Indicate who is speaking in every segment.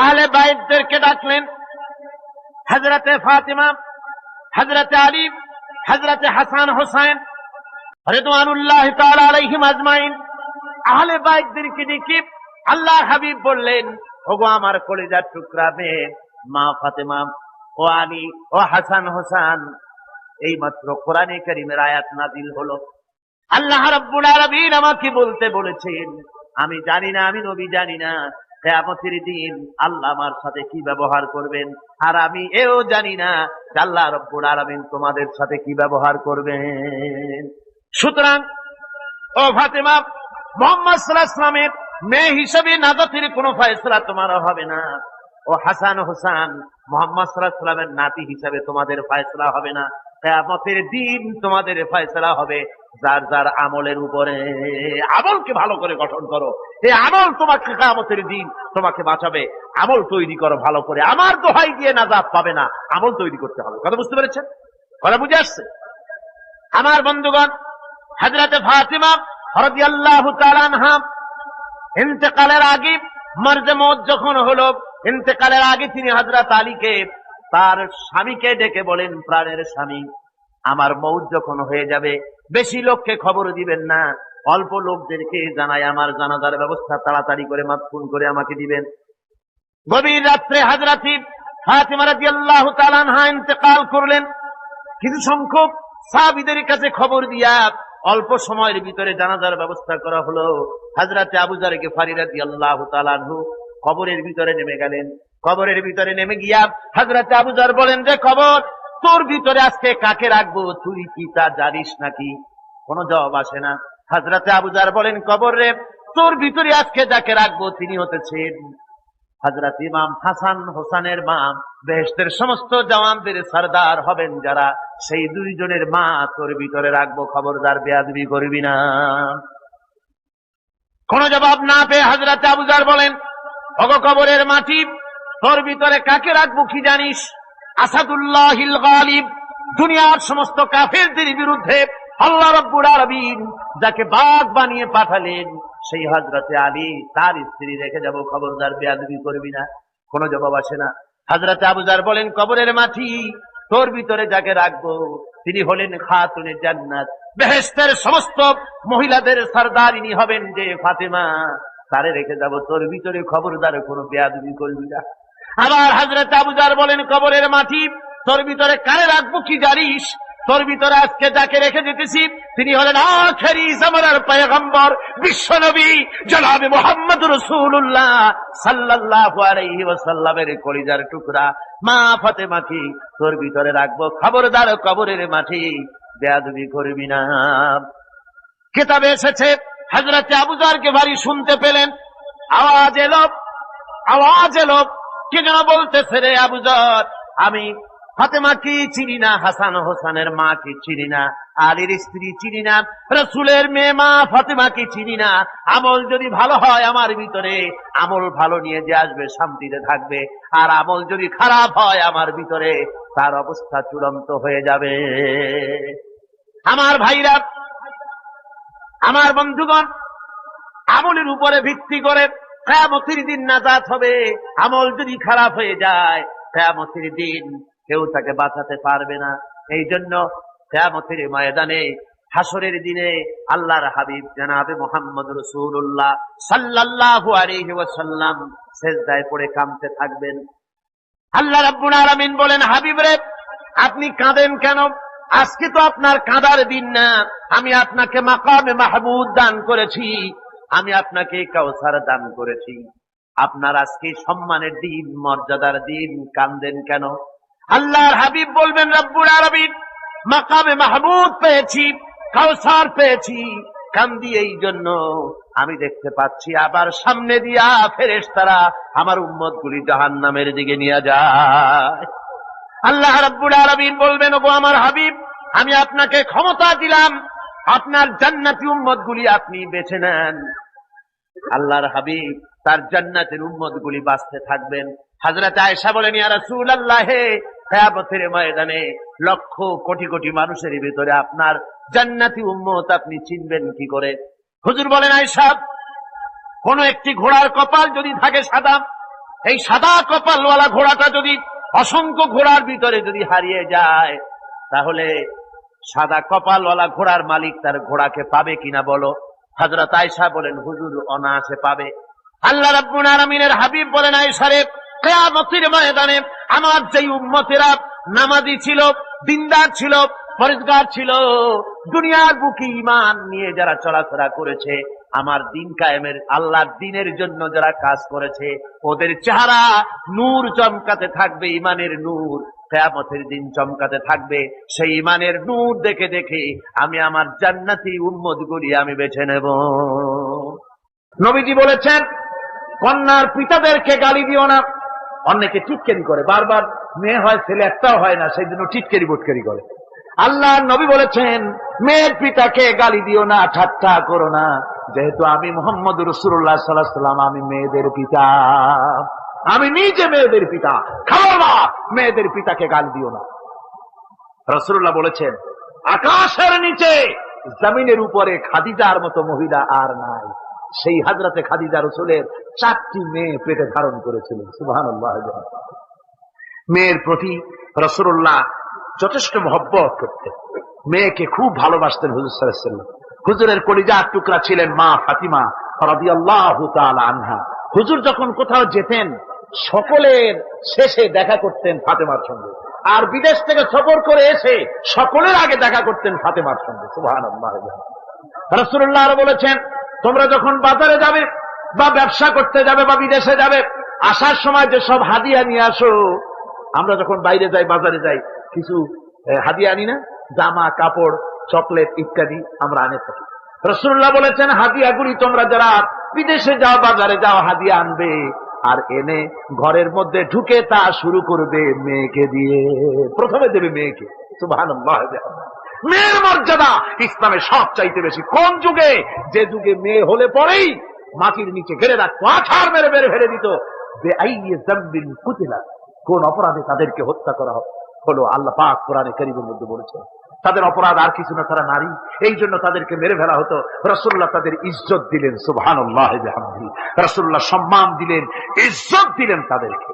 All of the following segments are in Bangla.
Speaker 1: আহলে বাইদদেরকে ডাকলেন। হজরতে ফাতিমা হজরতে আলী হজরতে হাসান হোসাইন রেদওয়ানুল্লাহ তাআলা আলাইহিম আজমাইন। আহলে বাইতদেরকে ডেকে আল্লাহ হাবিব বললেন, ওগো আমার কলিজার টুকরা মেয়ে, মা ফাতেমা, ও আলী, ও হাসান হোসান এই মাত্র কোরআনে কারিমের আয়াত নাজিল হলো। আল্লাহ রাব্বুল আলামিন আমাকে বলতে বলেছেন, আমি জানি না, আমি নবী জানি না কেয়ামতের দিন আল্লাহ আমার সাথে কি ব্যবহার করবেন? আর আমি এও জানি না আল্লাহ রব্বুল আলামিন তোমাদের সাথে কি ব্যবহার করবেন। সুতরাং, ও ফাতেমা, মোহাম্মদ সাল্লাহ ইসলামের মেয়ে হিসেবে নাজাতের কোনো ফয়সলা তোমার হবে না। ও হাসান হোসান, মোহাম্মদ সাল্লাহ ইসলামের নাতি হিসাবে তোমাদের ফয়সলা হবে না। কেয়ামতের দিন তোমাদের ফয়সলা হবে। যার যার আমলের উপরে আমলকে ভালো করে গঠন করো। এই আমল তোমাকে কেয়ামতের দিন তোমাকে বাঁচাবে। আমল তৈরি করো ভালো করে। আমার দোহাই দিয়ে নাজাত পাবে না। আমল তৈরি করতে হবে। কথা বুঝতে পেরেছেন? কথা বুঝে আসছে? আমার বন্ধুগণ হজরত ফাতিমা হরদি আল্লাহ তালানহা ইন্তেকালের আগে মর্জে মত যখন হলো ইন্তেকালের আগে তিনি হজরত আলীকে তার স্বামীকে ডেকে বলেন, প্রাণের স্বামী, আমার মৌত যখন হয়ে যাবে, বেশি লোককে খবর দিবেন না। অল্প লোকদেরকে জানাই, আমার জানাজার ব্যবস্থা তাড়াতাড়ি করে, মাতফুন করে আমাকে দিবেন। গভীর রাত্রে হাজরাতি তাআলা ইন্তেকাল করলেন। কিছু সংখ্যক সাহাবীদের কাছে খবর দিয়া অল্প সময়ের ভিতরে জানাজার ব্যবস্থা করা হলো। হাজরাতে আবু জারকে ফারিরাতি আল্লাহ তালানহু কবরের ভিতরে নেমে গেলেন। কবরের ভিতরে নেমে গিয়া হাজরাতে আবু জার বলেন যে খবর তোর ভিতরে আজকে কাকে রাখব? তুই কি তা জানিস নাকি? কোনো জবাব আসে না। হাজরাতে আবু জার বলেন, কবর রে, তোর ভিতরে আজকে যাকে রাখব তিনি হতেছেন হজরত ইমাম হাসান হোসানের মা। বেহেস্তের সমস্ত জওয়ানদের সর্দার হবেন যারা। সেই দুইজনের মা তোর ভিতরে রাখব। খবরদার বেয়াদবি করবি না। কোন জবাব না পেয়ে হজরত আবুজার বলেন অগ কবরের মাটি, তোর ভিতরে কাকে রাখব কি জানিস? আসাদুল্লাহ গালিব, দুনিয়ার সমস্ত কাফেরদের বিরুদ্ধে আল্লাহ রব্বুর আরবিন যাকে বাঘ বানিয়ে পাঠালেন, সেই হজরতে আলী, তার স্ত্রী রেখে যাব, খবরদার বেয়াদবি করবি না, কোনো জবাব আসে না। হজরতে আবুজার বলেন, কবরের মাটি, তোর ভিতরে যাকে রাখব? তিনি হলেন খাতুনে জান্নাত। বেহেস্তের সমস্ত মহিলাদের সর্দারিনী হবেন যে ফাতেমা। তারে রেখে যাব। তোর ভিতরে খবরদার কোনো বেয়াদবি করবি না। আবার হজরত আবুজার বলেন, কবরের মাটি, তোর ভিতরে কারে রাখব কি জানিস? তোর ভিতরে আজকে যাকে রেখে যেতেছি, তিনি হলেন আখেরি জামানার পয়গম্বর বিশ্বনবী জনাবে মোহাম্মদ রসুল্লাহ সাল্লাল্লাহু আলাইহি ওয়াসাল্লামের কলিজার টুকরা। মা ফাতেমাকে তোর ভিতরে রাখব খবরদার কবরের মাটি। বেয়াদবি করবি না। কিতাবে এসেছে হজরত আবুজারকে ভারী শুনতে পেলেন। আওয়াজ এলো আওয়াজ এলো। কে যেন বলতেছে রে আবুজার আমি ফাতেমা কি চিনি না, হাসান হোসানের মা কি চিনি না, আলীর স্ত্রী চিনি না, রসুলের মেয়ে মা ফাতেমা কি চিনি না, আমল যদি ভালো হয় আমার ভিতরে, আমল ভালো নিয়ে যে আসবে শান্তিতে থাকবে, আর আমল যদি খারাপ হয় আমার ভিতরে, তার অবস্থা চূড়ান্ত হয়ে যাবে। আমার ভাইরা আমার বন্ধুগণ, আমলের উপরে ভিত্তি করে কেয়ামতের দিন নাজাত হবে। আমল যদি খারাপ হয়ে যায়, কেয়ামতের দিন কেউ তাকে বাঁচাতে পারবে না। এই জন্য কেয়ামতের ময়দানে হাসরের দিনে আল্লাহর হাবিব জানাবে মোহাম্মদ রসুল্লাহ সাল্লাল্লাহু আলাইহি ওয়াসাল্লাম সেজদায় পড়ে কামতে থাকবেন। আল্লাহ রাব্বুল আলামিন বলেন, হাবিব রে, আপনি কাঁদেন কেন? আজকে তো আপনার কাঁদার দিন না। আমি আপনাকে মাকামে মাহমুদ দান করেছি। আমি আপনাকে কাউসার দান করেছি। আপনার আজকে সম্মানের দিন, মর্যাদার দিন, কান্দেন কেন? আল্লাহর হাবিব বলবেন, রব্বুল আরবিন মাকামে মাহমুদ পেয়েছি কাউসার পেয়েছি, কান্দি এই জন্য। আমি দেখতে পাচ্ছি, আবার সামনে দিয়া ফেরেস তারা আমার উম্মত গুলি জাহান নামের দিকে নিয়ে যায়। আল্লাহ রব্বুল আরবিন বলবেন, ওগো আমার হাবিব আমি আপনাকে ক্ষমতা দিলাম, আপনার জান্নাতি উম্মত গুলি আপনি বেছে নেন। আল্লাহর হাবিব তার জান্নাতের উম্মত গুলি বাঁচতে থাকবেন। হাজরত আয়সা বলেন, ইয়া রাসূল আল্লাহে ময়দানে লক্ষ কোটি কোটি মানুষের ভিতরে আপনার জান্নাতি উম্মত আপনি চিনবেন কি করে? হুজুর বলেন আয়সা কোন একটি ঘোড়ার কপাল যদি থাকে সাদা, এই সাদা কপালওয়ালা ঘোড়াটা যদি অসংখ্য ঘোড়ার ভিতরে যদি হারিয়ে যায়, তাহলে সাদা কপালওয়ালা ঘোড়ার মালিক তার ঘোড়াকে পাবে কিনা বলো? হজরত আয়সা বলেন, হুজুর অনায়াসে পাবে। আল্লাহ রাব্বুল আলামিনের হাবিব বলেন আয়সা রে, কেয়ামতের ময়দানে আমার যেই উম্মতেরা নামাজি ছিল, দিনদার ছিল পরিষ্কার ছিল, দুনিয়ার বুকে ইমান নিয়ে যারা চলাফেরা করেছে, আমার দিন কায়েমের, আল্লাহর দিনের জন্য যারা কাজ করেছে, ওদের চেহারা নূর চমকাতে থাকবে ইমানের নূর। কেয়ামতের দিন চমকাতে থাকবে। সেই ইমানের নূর দেখে দেখে আমি আমার জান্নাতি উম্মত গুলি আমি বেছে নেব। নবীজি বলেছেন, কন্যার পিতাদেরকে গালি দিও না। অনেকে টিটকেরি করে। বারবার মেয়ে হয়, ছেলে একটাও হয় না, সেই জন্য টিটকেরি বুটকেরি করে। আল্লাহ নবী বলেছেন, মেয়ের পিতাকে গালি দিও না, ঠাট্টা করো না। যেহেতু আমি মোহাম্মদ রসুল্লাহ সাল্লাহ সাল্লাম আমি মেয়েদের পিতা। আমি নিজে মেয়েদের পিতা। খাও না মেয়েদের পিতাকে গালি দিও না। রসুল্লাহ বলেছেন, আকাশের নিচে জমিনের উপরে খাদিজার মতো মহিলা আর নাই। সেই হাজরাতে খাদিজা রসুলের চারটি মেয়ে পেটে ধারণ করেছিলেন সুবাহান মেয়ের প্রতি রসুল্লাহ যথেষ্ট মহব্বত করতেন। মেয়েকে খুব ভালোবাসতেন হুজুর হুজুরের কলিজার টুকরা ছিলেন মা ফাতিমা রবি আল্লাহ আনহা। হুজুর যখন কোথাও যেতেন সকলের শেষে দেখা করতেন ফাতেমার সঙ্গে। আর বিদেশ থেকে সফর করে এসে সকলের আগে দেখা করতেন ফাতেমার সঙ্গে। সুহান আরও বলেছেন, তোমরা যখন বাজারে যাবে বা ব্যবসা করতে যাবে বা বিদেশে যাবে, আসার সময় যে সব হাদিয়া নিয়ে আসো, আমরা যখন বাইরে যাই, বাজারে যাই, কিছু হাদিয়া আনি না? জামা, কাপড়, চকলেট ইত্যাদি আমরা আনে থাকি। রসুল্লাহ বলেছেন, হাদিয়াগুলি তোমরা যারা বিদেশে যাও, বাজারে যাও, হাদিয়া আনবে। আর এনে ঘরের মধ্যে ঢুকে তা শুরু করবে মেয়েকে দিয়ে। প্রথমে দেবে মেয়েকে। মেয়ের মর্যাদা ইসলামে সব চাইতে বেশি। কোন যুগে? যে যুগে মেয়ে হলে পরেই মাটির নিচে ঘেরে রাখতো আছাড় মেরে মেরে ফেলে দিত। কোন অপরাধে তাদেরকে হত্যা করা হলো। আল্লাহ পাক কোরআনে করিমের মধ্যে বলেছে তাদের অপরাধ আর কিছু না, তারা নারী। এই জন্য তাদেরকে মেরে ফেলা হতো। রসুল্লাহ তাদের ইজ্জত দিলেন সুবহান রসুল্লাহ সম্মান দিলেন, ইজ্জত দিলেন তাদেরকে।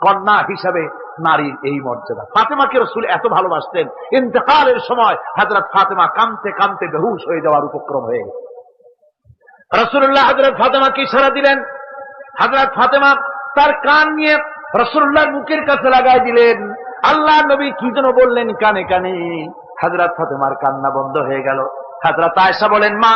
Speaker 1: কন্যা হিসাবে নারীর এই মর্যাদা। ফাতেমাকে রসুল এত ভালোবাসতেন। ইন্তকালের সময় হাজরত ফাতেমা কামতে কামতে বেহুশ হয়ে যাওয়ার উপক্রম হয়ে রসুল্লাহ হাজরত ফাতেমাকে ইশারা দিলেন। হাজরত ফাতেমা তার কান নিয়ে রসুল্লাহর মুখের কাছে লাগাই দিলেন। আল্লাহ নবী কি যেন বললেন কানে কানে। হাজরত ফাতেমার কান্না বন্ধ হয়ে গেল। হাজরত আয়সা বলেন, মা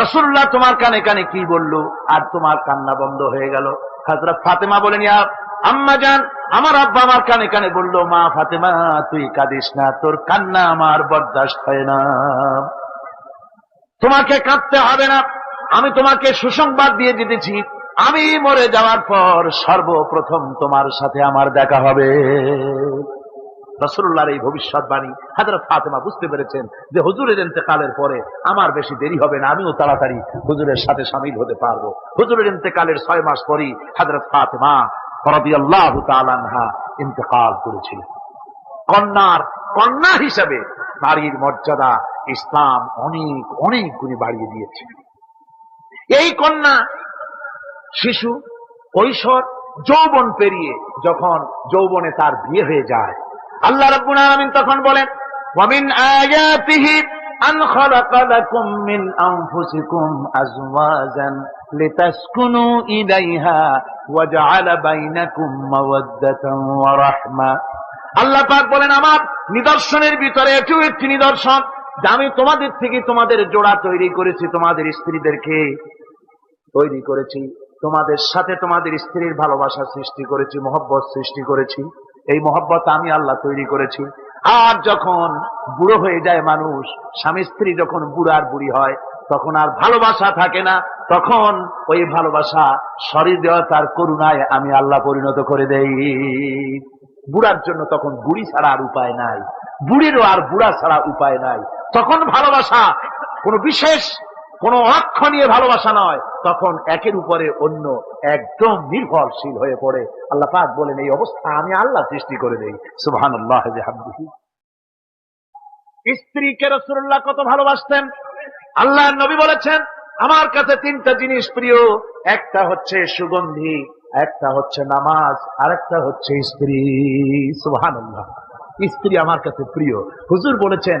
Speaker 1: রসুল্লাহ তোমার কানে কানে কি বলল? আর তোমার কান্না বন্ধ হয়ে গেল। হাজরত ফাতেমা বলেন, ইয়া আম্মা যান আমার আব্বা আমার কানে কানে বলল, মা ফাতেমা, তুই কাঁদিস না, তোর কান্না আমার বরদাস্ত হয় না। তোমাকে কাঁদতে হবে না, আমি তোমাকে সুসংবাদ দিয়ে দিতেছি। আমি মরে যাওয়ার পর সর্বপ্রথম তোমার সাথে আমার দেখা হবে। রসুল্লাহর এই ভবিষ্যৎবাণী হাজরত ফাতেমা বুঝতে পেরেছেন যে হুজুরের ইন্তেকালের পরে আমার বেশি দেরি হবে না, আমিও তাড়াতাড়ি হুজুরের সাথে সামিল হতে পারব। হুজুরের ইন্তেকালের ছয় মাস পরই হাজরত ফাতেমা ইন্তেকাল কন্যার কন্যা হিসাবে নারীর মর্যাদা ইসলাম অনেক অনেক গুণে বাড়িয়ে দিয়েছে। এই কন্যা শিশু কৈশোর যৌবন পেরিয়ে যখন যৌবনে তার বিয়ে হয়ে যায় আল্লাহ রাব্বুল আলামিন তখন বলেন আন খালাকা লাকুম মিন আনফুসিকুম আজওয়াজান লিতাসকুনু ইলাইহা ওয়া জাআলা বাইনাকুম মাওয়াদ্দাতান ওয়া রাহমা। আল্লাহ পাক বলেন, আমার নিদর্শনের ভিতরে এটিও একটি নিদর্শন যে আমি তোমাদের থেকে তোমাদের জোড়া তৈরি করেছি, তোমাদের স্ত্রীদেরকে তৈরি করেছি, তোমাদের সাথে তোমাদের স্ত্রীর ভালোবাসা সৃষ্টি করেছি, মহব্বত সৃষ্টি করেছি। এই মহব্বত আমি আল্লাহ তৈরি করেছি। আর যখন বুড়ো হয়ে যায় মানুষ, স্বামী স্ত্রী যখন বুড়ার বুড়ি হয়, তখন আর ভালোবাসা থাকে না। তখন ওই ভালোবাসা শরীর দেওয়া তার করুণায় আমি আল্লাহ পরিণত করে দেই। বুড়ার জন্য তখন বুড়ি ছাড়া আর উপায় নাই। বুড়িরও আর বুড়া ছাড়া উপায় নাই। তখন ভালোবাসা কোনো বিশেষ কোন অক্ষ নিয়ে ভালোবাসা নয়, তখন একের উপরে অন্য একদম নির্ভরশীল হয়ে পড়ে। আল্লাহ পাক বলেন, এই অবস্থা আমি আল্লাহ সৃষ্টি করে দেই। সুবহান আল্লাহ স্ত্রীকে রসুল্লাহ কত ভালোবাসতেন? আল্লাহ নবী বলেছেন, আমার কাছে তিনটা জিনিস প্রিয়, একটা হচ্ছে সুগন্ধি,
Speaker 2: একটা হচ্ছে নামাজ আর একটা হচ্ছে স্ত্রী। সুহান স্ত্রী আমার কাছে প্রিয়। হুজুর বলেছেন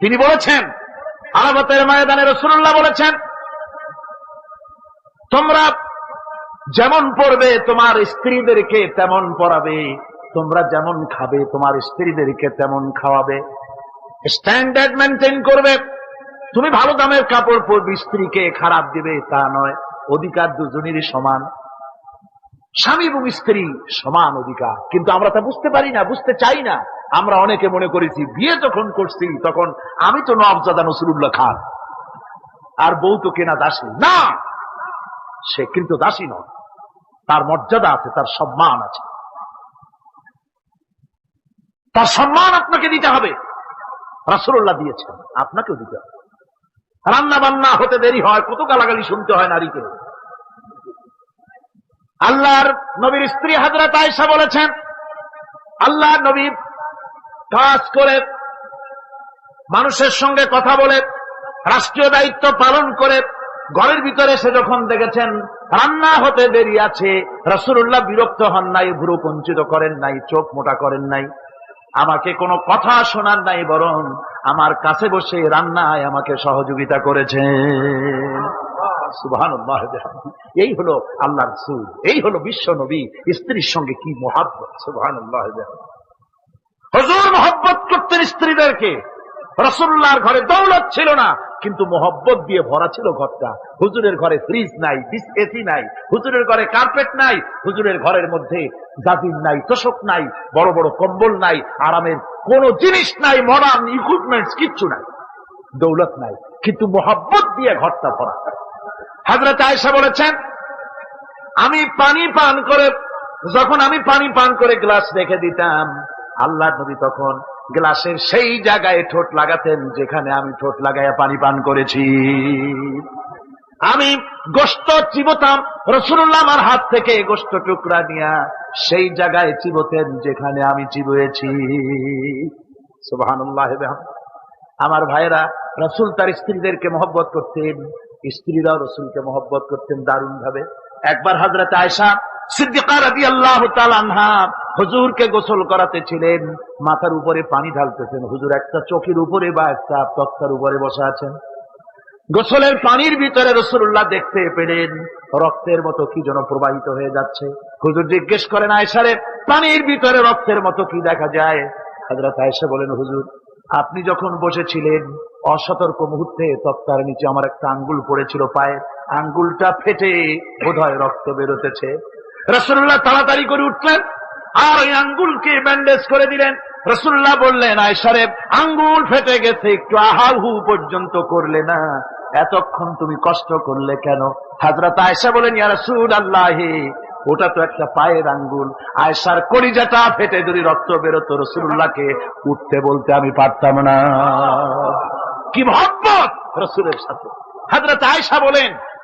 Speaker 2: তিনি বলেছেন, আলামতের ময়দানে রসুল্লাহ বলেছেন, তোমরা যেমন পড়বে, তোমার স্ত্রীদেরকে তেমন পড়াবে। তোমরা যেমন খাবে, তোমার স্ত্রীদেরকে তেমন খাওয়াবে। স্ট্যান্ডার্ড মেনটেন করবে। তুমি ভালো দামের কাপড় পরবে, স্ত্রীকে খারাপ দিবে, তা নয়। অধিকার দুজনেরই সমান। স্বামী এবং স্ত্রী সমান অধিকার। কিন্তু আমরা তা বুঝতে পারি না, বুঝতে চাই না। আমরা অনেকে মনে করেছি, বিয়ে যখন করছি, তখন আমি তো নবজাদা নসরুল্লাহ খান। আর বউ তো কেনা দাসী। না! সে কিন্তু দাসী নয়। তার মর্যাদা আছে, তার সম্মান আছে। তার সম্মান আপনাকে দিতে হবে। রাসুল্লাহ দিয়েছেন, আপনাকেও দিতে হবে। রান্না বান্না হতে দেরি হয়, কত গালাগালি শুনতে হয় নারীকে। আল্লাহর নবীর স্ত্রী হাজরত আয়সা বলেছেন আল্লাহ নবী কাজ করে, মানুষের সঙ্গে কথা বলে, রাষ্ট্রীয় দায়িত্ব পালন করে, ঘরের ভিতরে সে যখন দেখেছেন, রান্না হতে দেরি আছে রসুল্লাহ বিরক্ত হন নাই, ভুরু কঞ্চিত করেন নাই, চোখ মোটা করেন নাই। আমাকে কোনো কথা শোনার নাই, বরং আমার কাছে বসে রান্নায় আমাকে সহযোগিতা করেছে। সুবহান এই হলো আল্লাহ রসুল, এই হলো বিশ্ব নবী, স্ত্রীর সঙ্গে কি মহাব্বত সুবহান হজুর মহব্বত করতেন স্ত্রীদেরকে। রসুল্লাহর ঘরে দৌলত ছিল না, কিন্তু মোহব্বত দিয়ে ভরা ছিল ঘরটা। হুজুরের ঘরে ফ্রিজ নাই এসি নাই, হুজুরের ঘরে কার্পেট নাই, হুজুরের ঘরের মধ্যে জাতির নাই, তোষক নাই, বড় বড় কম্বল নাই, আরামের কোন জিনিস নাই মডার্ন ইকুইপমেন্টস কিচ্ছু নাই, দৌলত নাই, কিন্তু মোহব্বত দিয়ে ঘরটা ভরা। হাজরত আয়সা বলেছেন, আমি পানি পান করে, যখন আমি পানি পান করে গ্লাস রেখে দিতাম আল্লাহ নবী তখন গ্লাসের সেই জায়গায় ঠোঁট লাগাতেন যেখানে আমি ঠোঁট লাগাইয়া পানি পান করেছি। আমি গোস্ত চিবতাম রসুল্লাহ আমার হাত থেকে গোস্ত টুকরা নিয়া সেই জায়গায় চিবতেন যেখানে আমি চিবয়েছি। সুবাহানুল্লাহ আমার ভাইরা রসুল তার স্ত্রীদেরকে মহব্বত করতেন, স্ত্রীরাও রসুলকে মহব্বত করতেন দারুণ ভাবে একবার হাজরত আয়সা হুজুরকে গোসল করাতে ছিলেন মাথার উপরে পানি ঢালতেছেন। হুজুর একটা চোখের উপরে বা একটা তক্তার উপরে আছেন। গোসলের পানির ভিতরে রসুল্লাহ দেখতে পেলেন, রক্তের মতো কি যেন প্রবাহিত হয়ে যাচ্ছে। হুজুর জিজ্ঞেস করেন আয়সারে পানির ভিতরে রক্তের মতো কি দেখা যায়? হাজরত আয়সা বলেন, হুজুর, আপনি যখন বসেছিলেন, অসতর্ক মুহূর্তে তক্তার নিচে আমার একটা আঙ্গুল পড়েছিল পায়ে। আঙ্গুলটা ফেটে বোধহয় রক্ত বেরোতেছে। রসুল্লাহ তাড়াতাড়ি করে উঠলেন আর ওই আঙ্গুলকে ব্যান্ডেজ করে দিলেন। রসুল্লাহ বললেন আয় সারেব আঙ্গুল ফেটে গেছে, একটু আহাউ হু পর্যন্ত করলে না। এতক্ষণ তুমি কষ্ট করলে কেন? হাজরত আয়সা বলেন ইয়া রসুল আল্লাহে ওটা তো একটা পায়ের আঙ্গুল। আয়সার কলিজাটা ফেটে যদি রক্ত বেরোতো রসুল্লাহকে উঠতে বলতে আমি পারতাম না। কি মহব্বত রসুলের সাথে। হাজরত আয়সা বলেন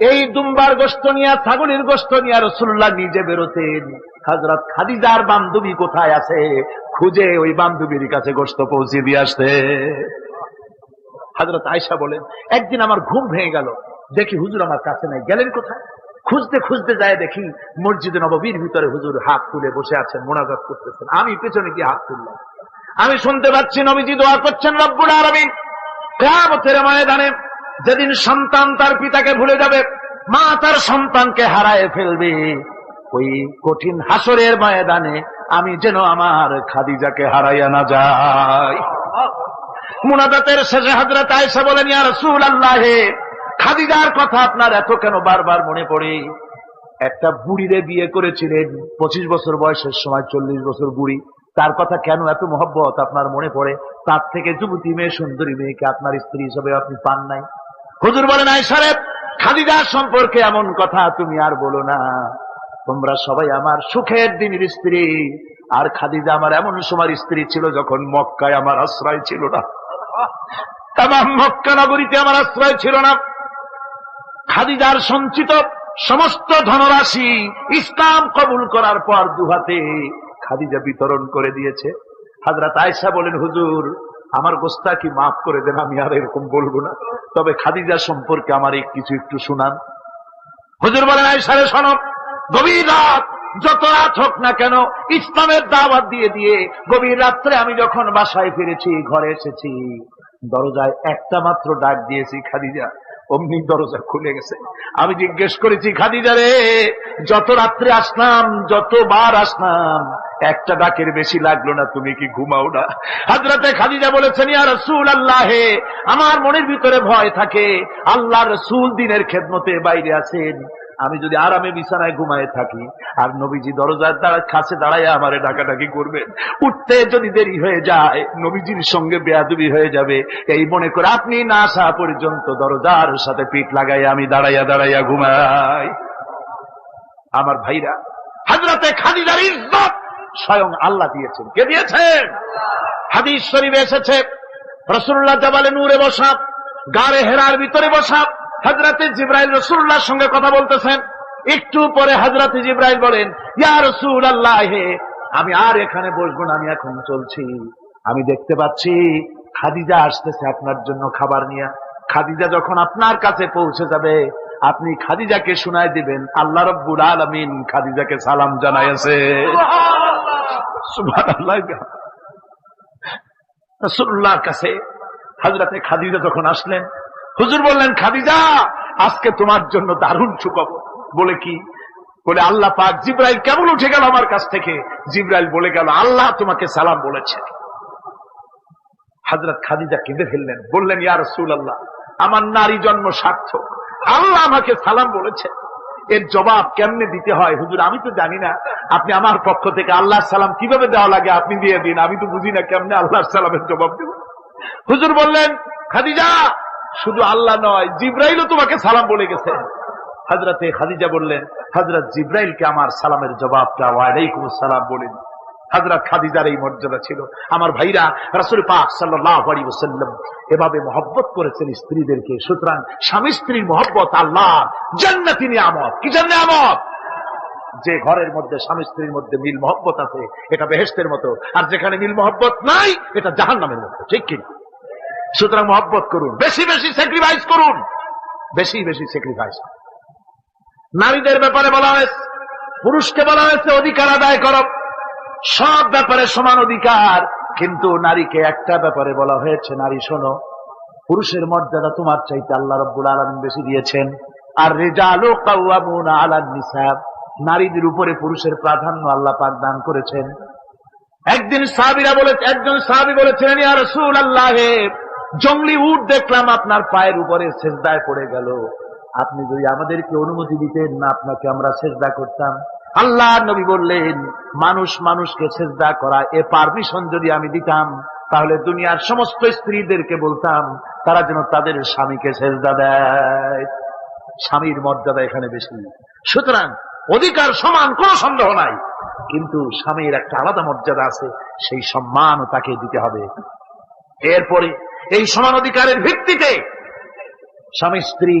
Speaker 2: এই দুম্বার গোস্ত নিয়ে, ছাগলের গোস্ত নিয়ে রসুল্লাহ নিজে বেরোতেন। হাজরত খাদিজার বান্ধবী কোথায় আছে, খুঁজে ওই বান্ধবীর কাছে গোস্ত পৌঁছে দিয়ে আসতে। হাজরত আয়সা বলেন, একদিন আমার ঘুম ভেঙে গেল। দেখি হুজুর আমার কাছে নাই। গেলেন কোথায়? খুঁজতে খুঁজতে যায় দেখি মসজিদে নববীর ভিতরে হুজুর হাত তুলে বসে আছেন, মোনাজাত করতেছেন। আমি পেছনে গিয়ে হাত তুললাম। আমি শুনতে পাচ্ছি নবীজি দোয়া করছেন রব্বুল আরবিন কেয়ামতের ময়দানে যেদিন সন্তান তার পিতাকে ভুলে যাবে, মা তার সন্তানকে হারায় ফেলবে। ওই কঠিন হাসরের ময়দানে আমি যেন আমার খাদিজাকে হারাইয়া না যাই। মুনাদাতের শেষে হাজরত আয়েশা বলেন, ইয়া রাসূল আল্লাহে খাদিজার কথা আপনার এত কেন বারবার মনে পড়ে? একটা বুড়িরে বিয়ে করেছিলেন, পঁচিশ বছর বয়সের সময়, চল্লিশ বছর বুড়ি। তার কথা কেন এত মহব্বত আপনার মনে পড়ে? তার থেকে যুবতী মেয়ে, সুন্দরী মেয়েকে আপনার স্ত্রী হিসেবে আপনি পান নাই? হুজুর বলেন আই সাহেব খাদিজার সম্পর্কে এমন কথা তুমি আর বলো না। তোমরা সবাই আমার সুখের দিনের স্ত্রী। আর খাদিজা আমার এমন সময় স্ত্রী ছিল যখন মক্কায় আমার আশ্রয় ছিল না। তাম মক্কা নগরীতে আমার আশ্রয় ছিল না। খাদিজার সঞ্চিত সমস্ত ধনরাশি ইসলাম কবুল করার পর দুহাতে খাদিজা বিতরণ করে দিয়েছে। হাজরাত আয়সা বলেন, হুজুর আমার গোস্তা কি মাফ করে দেন, আমি আর এরকম বলব না। তবে খাদিজা সম্পর্কে আমার কিছু একটু শুনান। হুজুর বলেন আয়সারে শোনো গভীর রাত, যত রাত হোক না কেন, ইসলামের দাওয়াত দিয়ে দিয়ে গভীর রাত্রে আমি যখন বাসায় ফিরেছি, ঘরে এসেছি, দরজায় একটা মাত্র ডাক দিয়েছি, খাদিজা, অমনি দরজা খুলে গেছে। আমি জিজ্ঞেস করেছি, খাদিজা রে, যত রাত্রে আসলাম, যতবার আসলাম একটা ডাকের বেশি লাগল না, তুমি কি ঘুমাও না? হাজরাতে খাদিজা বলেছেন, ইয়া রসুল আল্লাহে আমার মনের ভিতরে ভয় থাকে। আল্লাহ রসুল দিনের খেদমতে বাইরে আছেন। আমি যদি আরামে বিছানায় ঘুমায় থাকি, আর নবীজি দরজার দ্বারা কাছে দাঁড়ায় আমারে ডাকাডাকি করবেন, উঠতে যদি দেরি হয়ে যায়, নবীজির সঙ্গে বেয়াদবি হয়ে যাবে। এই মনে করে আপনি না আসা পর্যন্ত দরজার সাথে পিঠ লাগাই আমি দাঁড়াইয়া দাঁড়াইয়া ঘুমাই। আমার ভাইরা হাজরাতে খাদিজার ইজ্জত স্বয়ং আল্লাহ দিয়েছেন। কে দিয়েছেন? হাদিস শরীফে এসেছে রসুল্লাহ জাবালে নূরে বসা, গাড়ে হেরার ভিতরে বসা হাজরাতে জিব্রাইল রসুল্লাহর সঙ্গে কথা বলতেছেন। একটু পরে হাজরাতে জিব্রাইল বলেন, ইয়া রসুল আল্লাহ আমি আর এখানে বসবো না, আমি এখন চলছি। আমি দেখতে পাচ্ছি, খাদিজা আসতেছে আপনার জন্য খাবার নিয়ে। খাদিজা যখন আপনার কাছে পৌঁছে যাবে, আপনি খাদিজাকে শোনায় দিবেন, আল্লাহ রব্বুল আলমিন খাদিজাকে সালাম জানাইছে কাছে হাজরাতে খাদিজা যখন আসলেন, হুজুর বললেন, খাদিজা, আজকে তোমার জন্য দারুণ সুখবর। বলে কি? বলে, আল্লাহ পাক জিব্রাইল কেমন উঠে গেল আমার কাছ থেকে? জিব্রাইল বলে গেল, আল্লাহ তোমাকে সালাম বলেছে। হাজরত খাদিজা কেঁদে ফেললেন, বললেন ইয়ার রসুল আল্লাহ আমার নারী জন্ম সার্থক। আল্লাহ আমাকে সালাম বলেছে। এর জবাব কেমনে দিতে হয়? হুজুর, আমি তো জানি না। আপনি আমার পক্ষ থেকে আল্লাহর সালাম কীভাবে দেওয়া লাগে আপনি দিয়ে দিন? আমি তো বুঝি না কেমনে আল্লাহর সালামের জবাব দেব। হুজুর বললেন, খাদিজা, শুধু আল্লাহ নয়, জিব্রাইলও তোমাকে সালাম বলে গেছে। হাজরাতে খাদিজা বললেন হাজরত জিব্রাইলকে আমার সালামের জবাবটা ওয়ালাইকুম সালাম বলেন। হাজরত খাদিজার এই মর্যাদা ছিল। আমার ভাইরা রাসুল পাক সাল্লাম এভাবে মহব্বত করেছেন স্ত্রীদেরকে। সুতরাং স্বামী স্ত্রীর মহব্বত আল্লাহ। জান্নাতি নিয়ামত। কি জান্নে আমত যে ঘরের মধ্যে স্বামী স্ত্রীর মধ্যে মিল মহব্বত আছে, এটা বেহেস্তের মতো। আর যেখানে মিল মহব্বত নাই, এটা জাহান নামের মতো। ঠিক কিনা সুতরাং মহব্বত করুন। বেশি বেশি স্যাক্রিফাইস করুন। বেশি বেশি স্যাক্রিফাইস নারীদের ব্যাপারে বলা হয়েছে, পুরুষকে বলা হয়েছে, অধিকার আদায় করো। সব ব্যাপারে সমান অধিকার। কিন্তু নারীকে একটা ব্যাপারে বলা হয়েছে, নারী শোনো, পুরুষের মর্যাদা তোমার চাইতে আল্লাহ রব্বুল আলম বেশি দিয়েছেন। আর রেজালো কাউয়ামুনা আলান নিসাব। নারীদের উপরে পুরুষের প্রাধান্য আল্লাহ পাক দান করেছেন। একদিন সাহাবিরা বলে একজন সাহাবি বলেছিলেন জঙ্গলি উট দেখলাম আপনার পায়ের উপরে সেজদায় পড়ে গেল। আপনি যদি আমাদেরকে অনুমতি দিতেন না, আপনাকে আমরা সেজদা করতাম। আল্লাহ নবী বললেন, মানুষ মানুষকে সেজদা করা, এ পারমিশন যদি আমি দিতাম, তাহলে দুনিয়ার সমস্ত স্ত্রীদেরকে বলতাম, তারা যেন তাদের স্বামীকে সেজদা দেয়। স্বামীর মর্যাদা এখানে বেশি। সুতরাং অধিকার সমান কোন সন্দেহ নাই। কিন্তু স্বামীর একটা আলাদা মর্যাদা আছে, সেই সম্মান তাকে দিতে হবে। এরপরে এই সমান অধিকারের ভিত্তিতে স্বামী স্ত্রী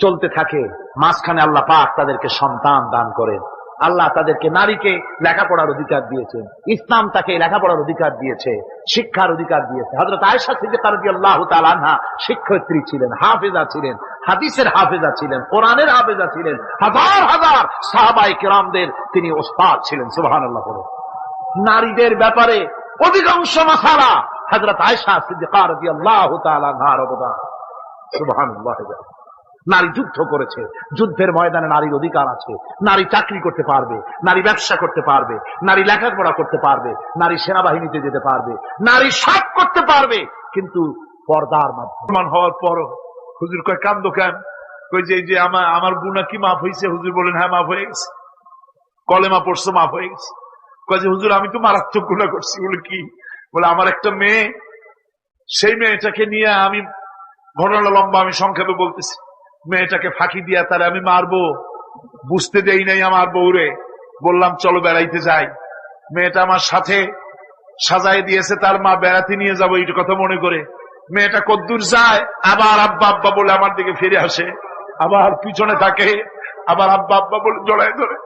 Speaker 2: চলতে থাকে, মাঝখানে আল্লাহ পাক তাদেরকে সন্তান দান করেন। আল্লাহ তাদেরকে নারীকে লেখাপড়ার অধিকার দিয়েছেন। ইসলাম তাকে লেখাপড়ার অধিকার দিয়েছে, শিক্ষার অধিকার দিয়েছে। হজরত আয়সা সিদ্দিকার আল্লাহ তালানহা শিক্ষয়িত্রী ছিলেন, হাফেজা ছিলেন, হাদিসের হাফেজা ছিলেন, কোরআনের হাফেজা ছিলেন, হাজার হাজার সাহাবাই কেরামদের তিনি ওস্তাদ ছিলেন সুবাহান আল্লাহ করে নারীদের ব্যাপারে অধিকাংশ মাসালা হজরত আয়সা সিদ্দিকার আল্লাহ অবদান। সুবাহান নারী যুদ্ধ করেছে, যুদ্ধের ময়দানে নারীর অধিকার আছে, নারী চাকরি করতে পারবে, নারী ব্যবসা করতে পারবে, নারী লেখাপড়া করতে পারবে, নারী সেনাবাহিনীতে যেতে পারবে, নারী সব করতে পারবে, কিন্তু পর্দার মাধ্যমে।
Speaker 3: হওয়ার পরও হুজুর কয় কেন? কই যে যে আমার আমার গুণা কি মাফ হয়েছে হুজুর বলেন হ্যাঁ মাফ হয়ে গেছে। কলেমা পড়ছো, মাফ হয়ে গেছে। কয় যে, হুজুর, আমি তো মারাত্মক গুণা করছি। বলে, কি? বলে, আমার একটা মেয়ে, সেই মেয়েটাকে নিয়ে আমি ঘটনা লম্বা আমি সংক্ষেপে বলতেছি। মেয়েটাকে ফাঁকি দিয়া তারে আমি মারবো। বুঝতে দেই নাই আমার বউরে। বললাম, চলো বেড়াইতে যাই। মেয়েটা আমার সাথে সাজাই দিয়েছে, তার মা বেড়াতে নিয়ে যাব, এইটা কথা মনে করে। মেয়েটা কদ্দূর যায়, আবার আব্বা আব্বা বলে আমার দিকে ফিরে আসে। আবার পিছনে থাকে, আবার আব্বা আব্বা বলে জড়ায় ধরে।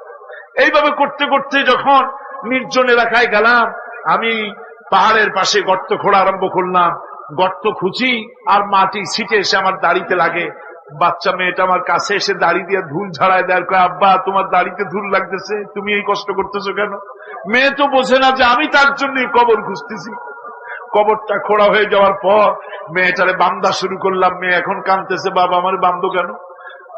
Speaker 3: এইভাবে করতে করতে যখন নির্জন এলাকায় গেলাম, আমি পাহাড়ের পাশে গর্ত খোঁড়া আরম্ভ করলাম। গর্ত খুঁজি, আর মাটি ছিটে এসে আমার দাড়িতে লাগে। বাচ্চা মেয়েটা আমার কাছে এসে দাড়ি দিয়ে ধুল ঝাড়ায় দেয় কয়, আব্বা তোমার দাড়িতে ধুল লাগতেছে তুমি এই কষ্ট করতেছো কেন? মেয়ে তো বোঝে না যে আমি তার জন্য কবর খুঁজতেছি। কবরটা খোড়া হয়ে যাওয়ার পর মেয়েটারে বান্দা শুরু করলাম মেয়ে এখন কাঁদতেছে বাবা আমার বান্ধব কেন?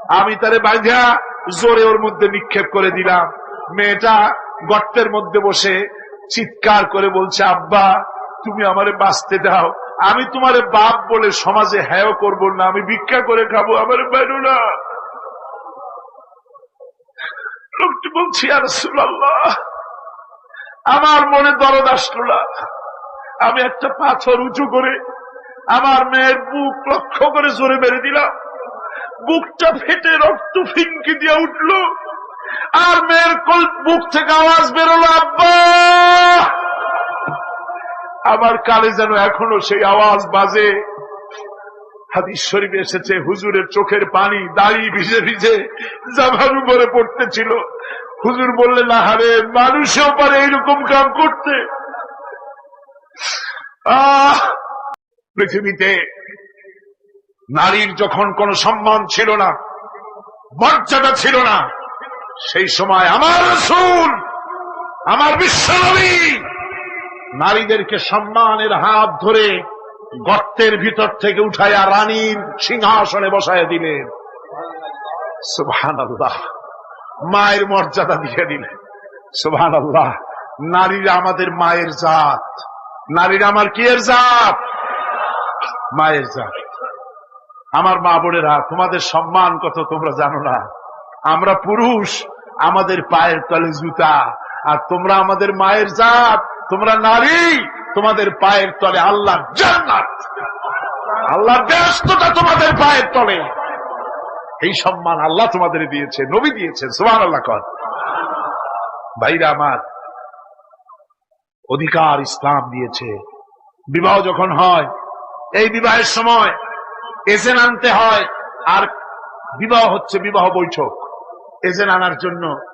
Speaker 3: আমি তারে বাঁধা জোরে ওর মধ্যে নিক্ষেপ করে দিলাম। মেয়েটা গর্তের মধ্যে বসে চিৎকার করে বলছে আব্বা তুমি আমারে বাঁচতে দাও আমি তোমারে বাপ বলে সমাজে হ্যাঁ করব না, আমি ভিক্ষা করে খাব, আমার বাইরো না। লোকটি বলছি আর আমার মনে দরদ আসলো না। আমি একটা পাথর উঁচু করে আমার মেয়ের বুক লক্ষ্য করে জোরে মেরে দিলাম। বুকটা ফেটে রক্ত ফিনকি দিয়ে উঠল। আর মেয়ের বুক থেকে আওয়াজ বেরোলো, আব্বা! আমার কানে যেন এখনও সেই আওয়াজ বাজে। হাদিস শরীফে এসেছে, হুজুরের চোখের পানি দাড়ি ভিজে ভিজে জামার উপরে পড়তেছিল। হুজুর বললেন আহারে মানুষেও পারে এইরকম কাম করতে? পৃথিবীতে নারীর যখন কোন সম্মান ছিল না, মর্যাদা ছিল না, সেই সময় আমার রসুল, আমার বিশ্বনবী নারীদেরকে সম্মানের হাত ধরে গর্তের ভিতর থেকে উঠাইয়া রানীর সিংহাসনে বসায় দিলেন। সুবহান আল্লাহ মায়ের মর্যাদা দিয়ে দিলেন। সুবহান আল্লাহ নারীরা আমাদের মায়ের জাত। নারীরা আমার কি এর জাত? মায়ের জাত। আমার মা বোনেরা, তোমাদের সম্মান কত তোমরা জানো না। আমরা পুরুষ, আমাদের পায়ের তলে জুতা, আর তোমরা আমাদের মায়ের জাত। তোমরা নারী, তোমাদের পায়ের তলে আল্লাহ জান্নাত। আল্লাহ ব্যস্ততা তোমাদের পায়ের তলে। এই সম্মান আল্লাহ তোমাদের দিয়েছে, নবী দিয়েছেন সোমান আল্লাহ কর। ভাইরা আমার, অধিকার ইসলাম দিয়েছে। বিবাহ যখন হয়, এই বিবাহের সময় এজেন্ট আনতে হয়, আর বিবাহ হচ্ছে বিবাহ বৈঠক। এজেন্ট আনার জন্য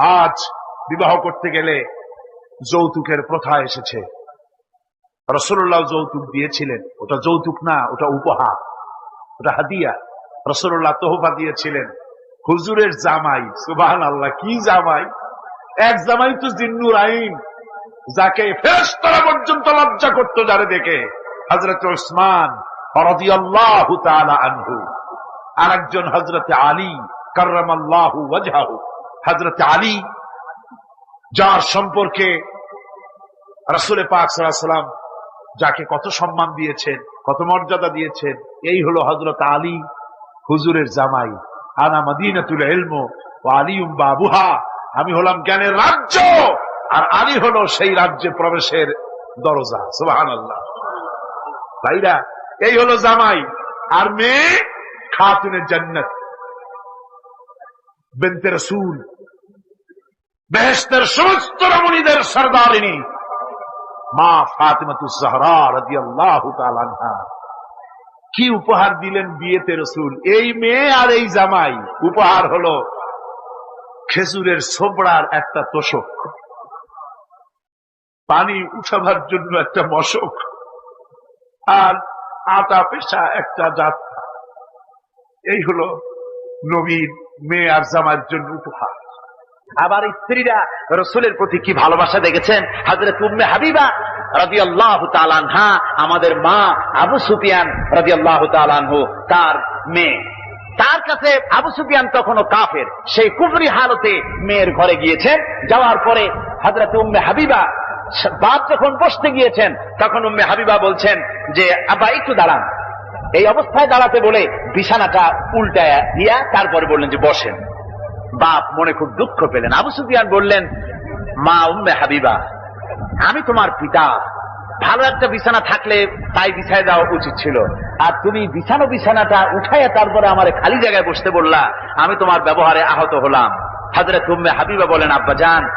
Speaker 3: আজ বিবাহ করতে গেলে যৌতুকের প্রথা এসেছে। রসুল্লাহ যৌতুক দিয়েছিলেন। ওটা যৌতুক না, ওটা উপহার। ওটা হাদিয়া। রসুল্লাহ তোহফা দিয়েছিলেন। হুজুরের জামাই সুবাহান আল্লাহ কি জামাই? এক জামাই তো জিন্নুর আইন। যাকে ফেরেশতারা পর্যন্ত লজ্জা করতো যারে দেখে। হজরত ওসমান আনহু। আরেকজন হজরতে আলী, কার্রামাল্লাহু ওয়াজহাহু। হজরতে আলী, যার সম্পর্কে রাসূলে পাক সাল্লাম যাকে কত সম্মান দিয়েছেন, কত মর্যাদা দিয়েছেন, এই হলো হজরত আলী হুজুরের জামাই। আনা মদিনাতুল ইলম ও আলিউম বাবুহা। আমি হলাম জ্ঞানের রাজ্য, আর আলী হলো সেই রাজ্যে প্রবেশের দরজা। সুবহানাল্লাহ। ভাইরা, এই হলো জামাই। আর মেয়ে খাতুনে জান্নাত। বেনতে রসুল বেহেস্তের সমস্ত রমণীদের সর্দারিনী, মা কি উপহার দিলেন বিয়েতে রসুল? এই মেয়ে আর এই জামাই। উপহার হলো খেজুরের সোবড়ার একটা তোষক। পানি উঠাবার জন্য একটা মশক। আর আটা পেশা একটা যাত্রা এই হলো নবীর মেয়ে আর জামাইয়ের জন্য উপহার।
Speaker 2: আবার স্ত্রীরা রসুলের প্রতি কি ভালোবাসা দেখেছেন? হাজরে তুম্মে হাবিবা রাজি আল্লাহ তালানহা আমাদের মা আবু সুফিয়ান রাজি আল্লাহ তালানহু তার মেয়ে। তার কাছে আবু সুফিয়ান তখনও কাফের। সেই কুবরি হালতে মেয়ের ঘরে গিয়েছেন। যাওয়ার পরে হাজরত উম্মে হাবিবা বাপ যখন বসতে গিয়েছেন, তখন উম্মে হাবিবা বলছেন যে আব্বা একটু দাঁড়ান। এই অবস্থায় দাঁড়াতে বলে বিছানাটা উল্টায় দিয়া তারপরে বললেন যে, বসেন। বাপ মনে খুব দুঃখ পেলেন। আবু সুফিয়ান বললেন, মা উম্মে হাবিবা, আমি তোমার পিতা। ভালো একটা বিছানা থাকলে তাই বিছায় দেওয়া উচিত ছিল। আর তুমি বিছানো বিছানাটা উঠাইয়া তারপরে আমার খালি জায়গায় বসতে বললা, আমি তোমার ব্যবহারে আহত হলাম। হাজরে তুম্মে হাবিবা বলেন, আব্বা যান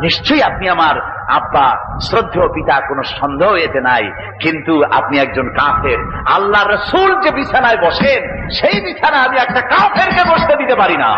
Speaker 2: নিশ্চয়ই আপনি আমার আব্বা, শ্রদ্ধেয় পিতা, কোনো সন্দেহ এতে নাই। কিন্তু আপনি একজন কাফের। আল্লাহ রসুল যে বিছানায় বসেন, সেই বিছানা আমি একটা কাফেরকে বসতে দিতে পারি না।